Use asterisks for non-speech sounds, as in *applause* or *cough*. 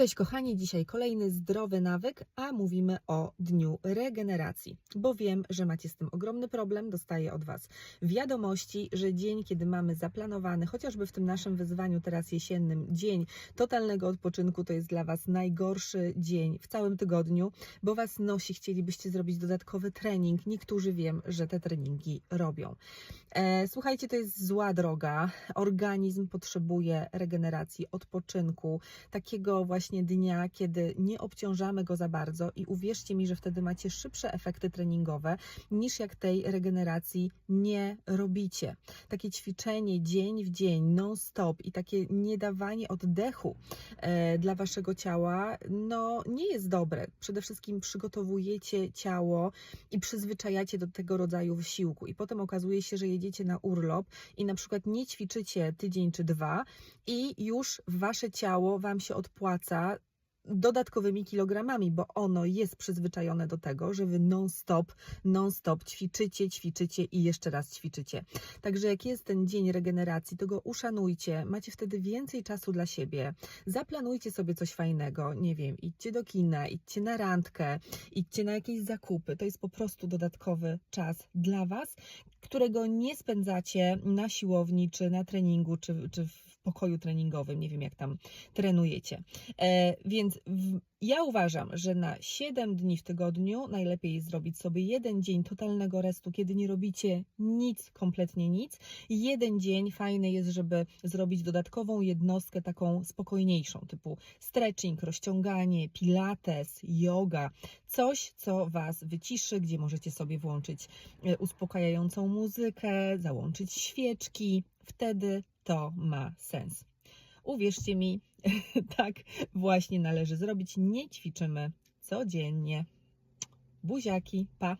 Cześć kochani, dzisiaj kolejny zdrowy nawyk, a mówimy o dniu regeneracji, bo wiem, że macie z tym ogromny problem. Dostaję od Was wiadomości, że dzień, kiedy mamy zaplanowany, chociażby w tym naszym wyzwaniu teraz jesiennym, dzień totalnego odpoczynku, to jest dla Was najgorszy dzień w całym tygodniu, bo Was nosi, chcielibyście zrobić dodatkowy trening. Niektórzy wiem, że te treningi robią. E, słuchajcie, to jest zła droga. Organizm potrzebuje regeneracji, odpoczynku, takiego właśnie dnia, kiedy nie obciążamy go za bardzo i uwierzcie mi, że wtedy macie szybsze efekty treningowe niż jak tej regeneracji nie robicie. Takie ćwiczenie dzień w dzień, non-stop i takie niedawanie oddechu e, dla waszego ciała, no nie jest dobre. Przede wszystkim przygotowujecie ciało i przyzwyczajacie do tego rodzaju wysiłku i potem okazuje się, że jedziecie na urlop i na przykład nie ćwiczycie tydzień czy dwa i już wasze ciało wam się odpłaca dodatkowymi kilogramami, bo ono jest przyzwyczajone do tego, że wy non-stop, non-stop ćwiczycie, ćwiczycie i jeszcze raz ćwiczycie. Także jak jest ten dzień regeneracji, to go uszanujcie, macie wtedy więcej czasu dla siebie. Zaplanujcie sobie coś fajnego, nie wiem, idźcie do kina, idźcie na randkę, idźcie na jakieś zakupy. To jest po prostu dodatkowy czas dla was, którego nie spędzacie na siłowni, czy na treningu, czy, czy pokoju treningowym, nie wiem jak tam trenujecie. E, więc w, ja uważam, że na 7 dni w tygodniu najlepiej zrobić sobie jeden dzień totalnego restu, kiedy nie robicie nic, kompletnie nic. Jeden dzień fajny jest, żeby zrobić dodatkową jednostkę taką spokojniejszą, typu stretching, rozciąganie, pilates, yoga, coś, co Was wyciszy, gdzie możecie sobie włączyć e, uspokajającą muzykę, załączyć świeczki. Wtedy to ma sens. Uwierzcie mi, *laughs* tak właśnie należy zrobić. Nie ćwiczymy codziennie. Buziaki, pa!